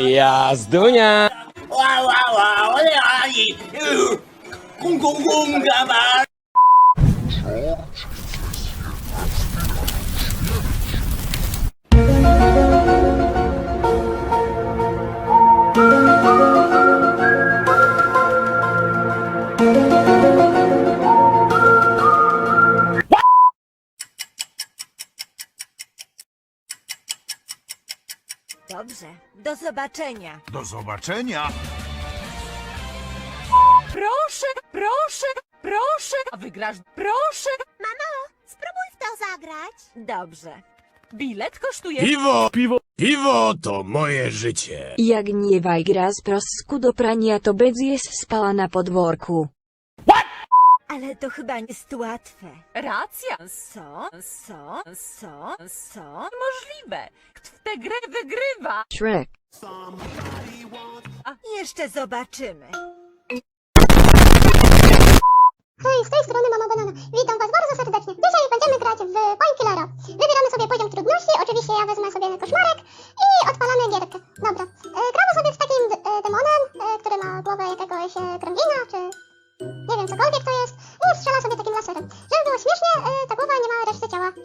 Jazdunia! Wow, wow, wow, ai, uh, gung, gung, gung, gaba. Dobrze, do zobaczenia. Do zobaczenia. Proszę, proszę, proszę, a wygrasz, proszę. Spróbuj w to zagrać. Dobrze. Bilet kosztuje Piwo! Piwo! Piwo to moje życie! Jak nie gra z prosku do prania to będzie spała na podwórku. Ale to chyba nie jest łatwe. racja. Co? Co? Co? Co? Możliwe. Kto w tę grę wygrywa? Shrek. Jeszcze zobaczymy. Hej, z tej strony Mama Banana. Witam Was bardzo serdecznie. Dzisiaj będziemy grać w Painkillera. Wybieramy sobie poziom trudności, oczywiście ja wezmę sobie koszmarek i odpalamy gierkę. Dobra,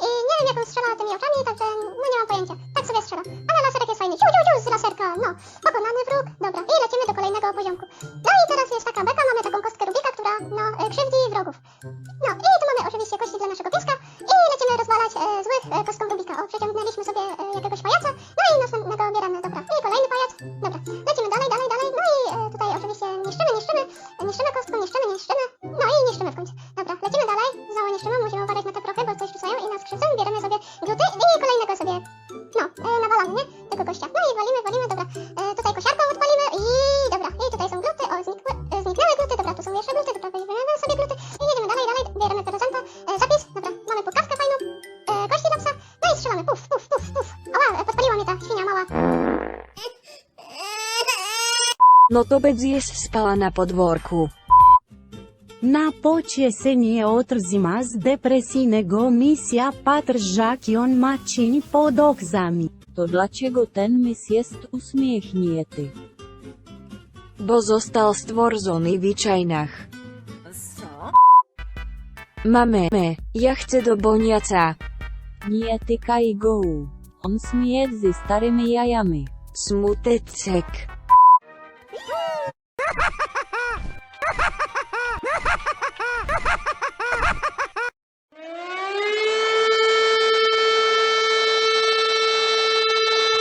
i nie wiem jak on strzela tymi oczami, także no nie mam pojęcia. Tak sobie strzela. Ale laserek jest fajny. Ciu, ciu, ciu z laserka, no. Pokonany wróg. Dobra, i lecimy do kolejnego poziomku. No i teraz jest taka beka, mamy taką kostkę Rubika, która no e, krzywdzi wrogów. No i tu mamy oczywiście kości dla naszego pieska i lecimy rozwalać e, złych e, kostką Rubika. O, przeciągnęliśmy sobie e, jakiegoś pajaca, no i następnego bieramy, dobra. I kolejny pajac, dobra. Lecimy dalej, dalej, dalej, no i e, tutaj oczywiście niszczymy, niszczymy, niszczymy kostką, niszczymy, niszczymy, no i niszczymy w końcu. Dobra, No to będzie spała na podwórku. Na pociesenie otrzima z depresyjnego misja Patr Żakion ma cień pod okzami. To dlaczego ten mys jest uśmiechnięty? Bo został stworzony w czajnach. Co? Mamy, ja chcę do boniaca. Nie tykaj go. On śmieje ze starymi jajami. Smutecek.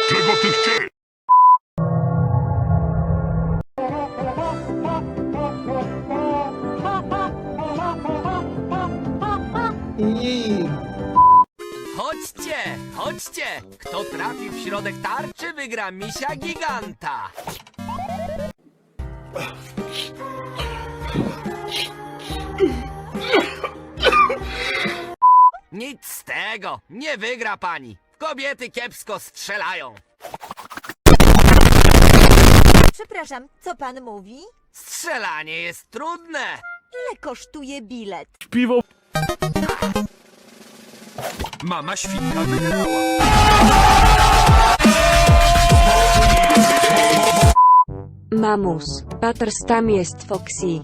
Czego ty chcesz? Chodźcie, chodźcie! Kto trafi w środek tarczy, wygra misia giganta! Nic z tego, nie wygra pani. Kobiety kiepsko strzelają. Przepraszam, co pan mówi? Strzelanie jest trudne. Ile kosztuje bilet? Piwo! Mama świnka wygrała. Mamus, Patr tam jest Foxy.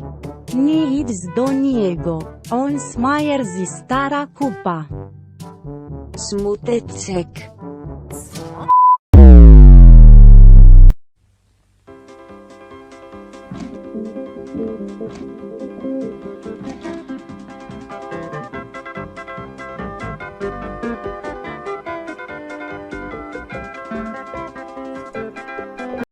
Nie idź do niego. On smajer ze stara kupa. Smutecek.